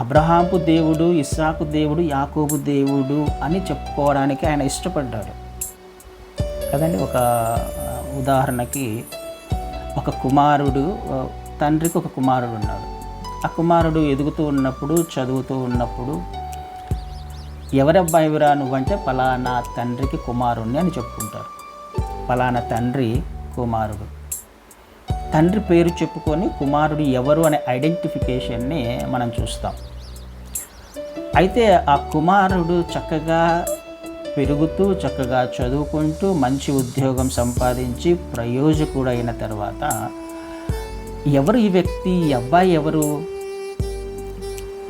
అబ్రహాపు దేవుడు ఇస్సాకు దేవుడు యాకోబు దేవుడు అని చెప్పుకోవడానికి ఆయన ఇష్టపడ్డాడు కదండి ఒక ఉదాహరణకి ఒక కుమారుడు తండ్రికి ఒక కుమారుడు ఉన్నాడు. ఆ కుమారుడు ఎదుగుతూ ఉన్నప్పుడు చదువుతూ ఉన్నప్పుడు ఎవరబ్బాయిరా నువ్వంటే పలానా తండ్రికి కుమారుణ్ణి అని చెప్పుకుంటారు. పలానా తండ్రి కుమారుడు. తండ్రి పేరు చెప్పుకొని కుమారుడు ఎవరు అనే ఐడెంటిఫికేషన్ని మనం చూస్తాం. అయితే ఆ కుమారుడు చక్కగా పెరుగుతూ చక్కగా చదువుకుంటూ మంచి ఉద్యోగం సంపాదించి ప్రయోజకుడైన తర్వాత ఎవరు ఈ వ్యక్తి ఈ అబ్బాయి ఎవరు?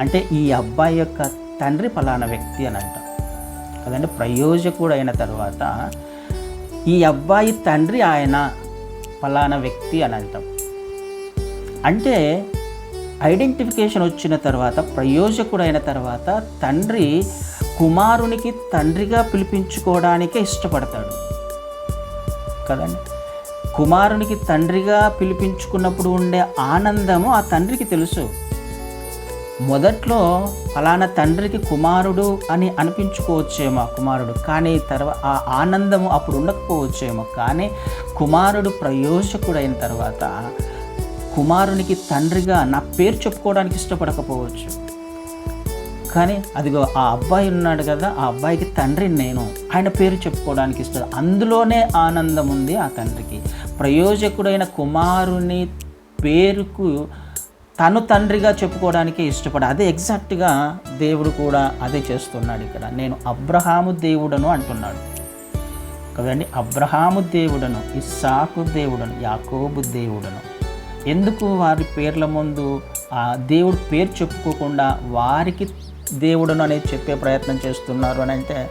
అంటే ఈ అబ్బాయి యొక్క తండ్రి ఫలానా వ్యక్తి అని అంట. కదండి? ప్రయోజకుడైన తర్వాత ఈ అబ్బాయి తండ్రి ఆయన. ఫలానా వ్యక్తి అని అంటాం. అంటే ఐడెంటిఫికేషన్ వచ్చిన తర్వాత ప్రయోజకుడైన తర్వాత తండ్రి కుమారునికి తండ్రిగా పిలిపించుకోవడానికే ఇష్టపడతాడు. కదండి? కుమారునికి తండ్రిగా పిలిపించుకున్నప్పుడు ఉండే ఆనందము ఆ తండ్రికి తెలుసు. మొదట్లో ఫలానా తండ్రికి కుమారుడు అని అనిపించుకోవచ్చేమో ఆ కుమారుడు. కానీ తర్వాత ఆ ఆనందము అప్పుడు ఉండకపోవచ్చేమో. కానీ కుమారుడు ప్రయోజకుడైన తర్వాత కుమారునికి తండ్రిగా నా పేరు చెప్పుకోవడానికి ఇష్టపడకపోవచ్చు. కానీ అదిగో ఆ అబ్బాయి ఉన్నాడు కదా ఆ అబ్బాయికి తండ్రి నేను ఆయన పేరు చెప్పుకోవడానికి ఇష్టం అందులోనే ఆనందం ఉంది ఆ తండ్రికి. ప్రయోజకుడైన కుమారుని పేరుకు తను తండ్రిగా చెప్పుకోవడానికే ఇష్టపడ అదే ఎగ్జాక్ట్గా దేవుడు కూడా అదే చేస్తున్నాడు ఇక్కడ. నేను అబ్రహాము దేవుడను అంటున్నాడు. కదండి? అబ్రహాము దేవుడను ఇస్సాకు దేవుడను యాకోబు దేవుడను. ఎందుకు వారి పేర్ల ముందు ఆ దేవుడు పేరు చెప్పుకోకుండా వారికి దేవుడను అనేది చెప్పే ప్రయత్నం చేస్తున్నారు అని అంటే